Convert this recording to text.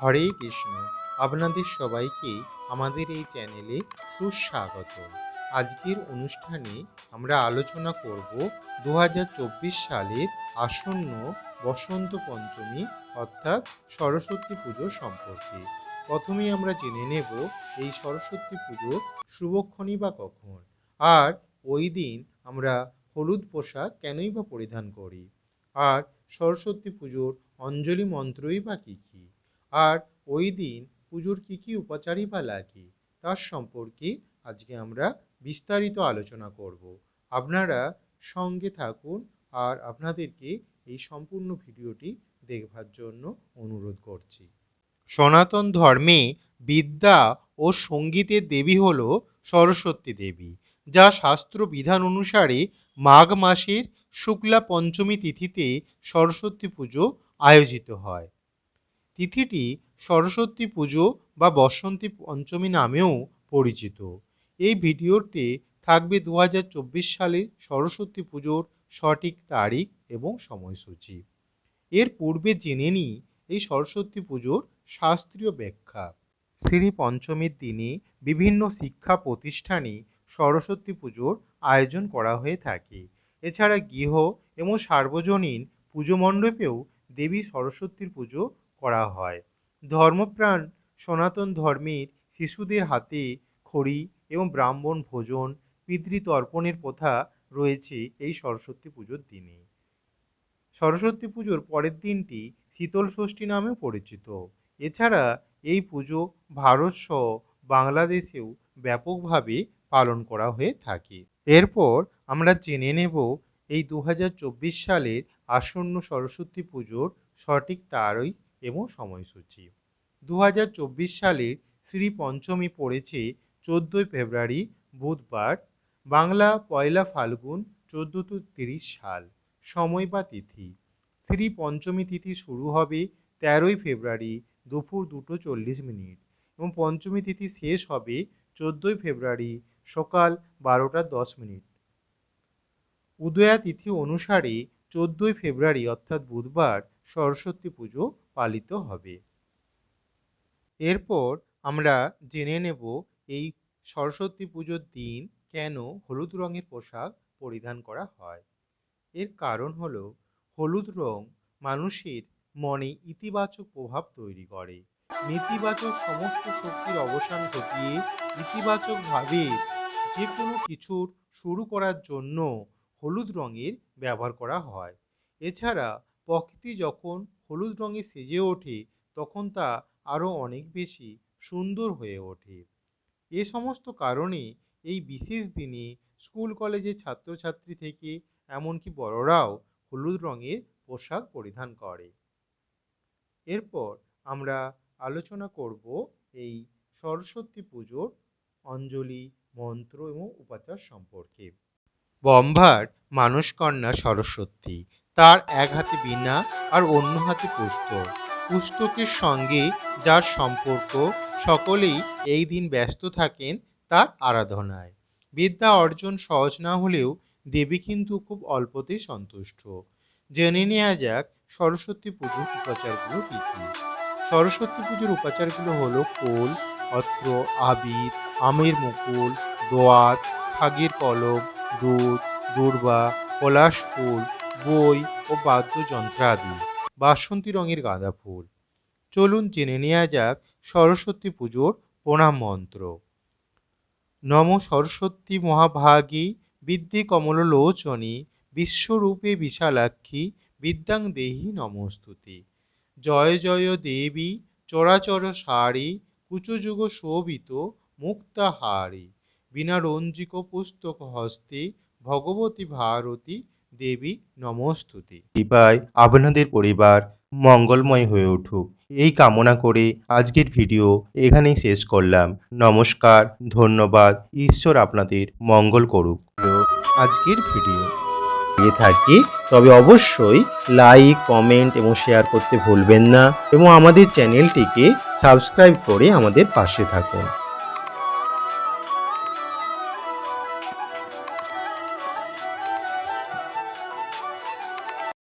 হরে কৃষ্ণ। আপনাদের সবাইকে আমাদের এই চ্যানেলে সুস্বাগত। আজকের অনুষ্ঠানে আমরা আলোচনা করব দু হাজার চব্বিশ সালের আসন্ন বসন্ত পঞ্চমী অর্থাৎ সরস্বতী পুজো সম্পর্কে। প্রথমেই আমরা জেনে নেব এই সরস্বতী পুজো শুভক্ষণই বা কখন। আর ওই দিন আমরা হলুদ পোশাক কেনই বা পরিধান করি? আর সরস্বতী পুজোর অঞ্জলি মন্ত্রই বা কী কী? আর ওই দিন পুজোর কী কী উপাচারই বা লাগে, তার সম্পর্কে আজকে আমরা বিস্তারিত আলোচনা করব। আপনারা সঙ্গে থাকুন আর আপনাদেরকে এই সম্পূর্ণ ভিডিওটি দেখবার জন্য অনুরোধ করছি। সনাতন ধর্মে বিদ্যা ও সঙ্গীতের দেবী হল সরস্বতী দেবী, যা শাস্ত্র বিধান অনুসারে মাঘ মাসের শুক্লা পঞ্চমী তিথিতে সরস্বতী পুজো আয়োজিত হয়। তিথিটি সরস্বতী পুজো বা বসন্তী পঞ্চমী নামেও পরিচিত। এই ভিডিওতে থাকবে দু হাজার চব্বিশ সালের সরস্বতী পুজোর সঠিক তারিখ এবং সময়সূচি। এর পূর্বে জেনে নিই এই সরস্বতী পুজোর শাস্ত্রীয় ব্যাখ্যা। শ্রী পঞ্চমীর দিনে বিভিন্ন শিক্ষা প্রতিষ্ঠানে সরস্বতী পুজোর আয়োজন করা হয়ে থাকে। এছাড়া গৃহ এবং সার্বজনীন পুজো মণ্ডপেও দেবী সরস্বতীর পুজো করা হয়। ধর্মপ্রাণ, সনাতন ধর্মের শিশুদের হাতে খড়ি এবং ব্রাহ্মণ ভোজন, পিতৃতর্পণের প্রথা রয়েছে এই সরস্বতী পুজোর দিনে। সরস্বতী পুজোর পরের দিনটি শীতল ষষ্ঠী নামেও পরিচিত। এছাড়া এই পুজো ভারতসহ বাংলাদেশেও ব্যাপকভাবে পালন করা হয়ে থাকে। এরপর আমরা জেনে নেব এই দু হাজার চব্বিশ সালের আসন্ন সরস্বতী পুজোর সঠিক তারিখ এবং সময়সূচি। দু সালের শ্রী পঞ্চমী পড়েছে চোদ্দোই ফেব্রুয়ারি, বুধবার, বাংলা পয়লা ফাল্গুন চোদ্দোশো তিরিশ সাল। সময় বা তিথি। শ্রী পঞ্চমী তিথি শুরু হবে তেরোই ফেব্রুয়ারি, দুপুর দুটো চল্লিশ মিনিট। এবং পঞ্চমী তিথি শেষ হবে চোদ্দোই ফেব্রুয়ারি, সকাল বারোটা দশ মিনিট। উদয়া তিথি অনুসারে চোদ্দোই ফেব্রুয়ারি, অর্থাৎ বুধবার সরস্বতী পুজো পালিত হবে। এরপর আমরা জেনে নেব এই সরস্বতী পুজোর দিন কেন হলুদ রঙের পোশাক পরিধান করা হয়। এর কারণ হলো, হলুদ রং মানুষের মনে ইতিবাচক প্রভাব তৈরি করে। নেতিবাচক সমস্ত শক্তির অবসান ঘটিয়ে ইতিবাচকভাবে যে কোনো কিছুর শুরু করার জন্য হলুদ রঙের ব্যবহার করা হয়। এছাড়া প্রকৃতি যখন হলুদ রঙে সেজে ওঠে, তখন তা আরও অনেক বেশি সুন্দর হয়ে ওঠে। এ সমস্ত কারণে এই বিশেষ দিনে স্কুল কলেজের ছাত্রছাত্রী থেকে এমনকি বড়রাও হলুদ রঙের পোশাক পরিধান করে। এরপর আমরা আলোচনা করব এই সরস্বতী পুজোর অঞ্জলি, মন্ত্র এবং উপাচার সম্পর্কে। বম্ভার মানসকন্যা সরস্বতী তার এক হাতে বীণা আর অন্য হাতে পুস্তক পুস্তকের সঙ্গে যার সম্পর্ক, সকলেই এই দিন ব্যস্ত থাকেন তার আরাধনায়। বিদ্যা অর্জন সহজ না হলেও দেবী কিন্তু খুব অল্পতেই সন্তুষ্ট। জেনে নেওয়া যাক সরস্বতী পুজোর উপাচারগুলো কী কী। সরস্বতী পুজোর উপাচারগুলো হলো কোল অত্র, আবির, আমের মুকুল, দোয়াত, খাগের কলম, দুধ, দূর্বা, পলাশ ফুল বই ও বাদ্যযন্ত্রাদি, বাসন্তী রঙের গাঁদা ফুল। চলুন জেনে নেওয়া যাক সরস্বতী পুজোর প্রণাম মন্ত্র। নম সরস্বতী মহাভাগী বিদ্যে কমললোচনী, বিশ্বরূপে বিশালাক্ষী, বিদ্যাং দেহি নমস্তুতে। জয় জয় দেবী, চরাচর সারি, কুচযুগ শোভিত, মুক্তাহারি। বিনা রঞ্জিক পুস্তক হস্তে ভগবতী ভারতী দেবী, নমস্তুতি। কৃপায় আপনাদের পরিবার মঙ্গলময় হয়ে উঠুক। এই কামনা করে আজকের ভিডিও এখানেই শেষ করলাম। নমস্কার, ধন্যবাদ। ঈশ্বর আপনাদের মঙ্গল করুক। আজকের ভিডিও দিয়ে থাকি। তবে অবশ্যই লাইক কমেন্ট এবং শেয়ার করতে ভুলবেন না এবং আমাদের চ্যানেলটিকে সাবস্ক্রাইব করে আমাদের পাশে থাকুন।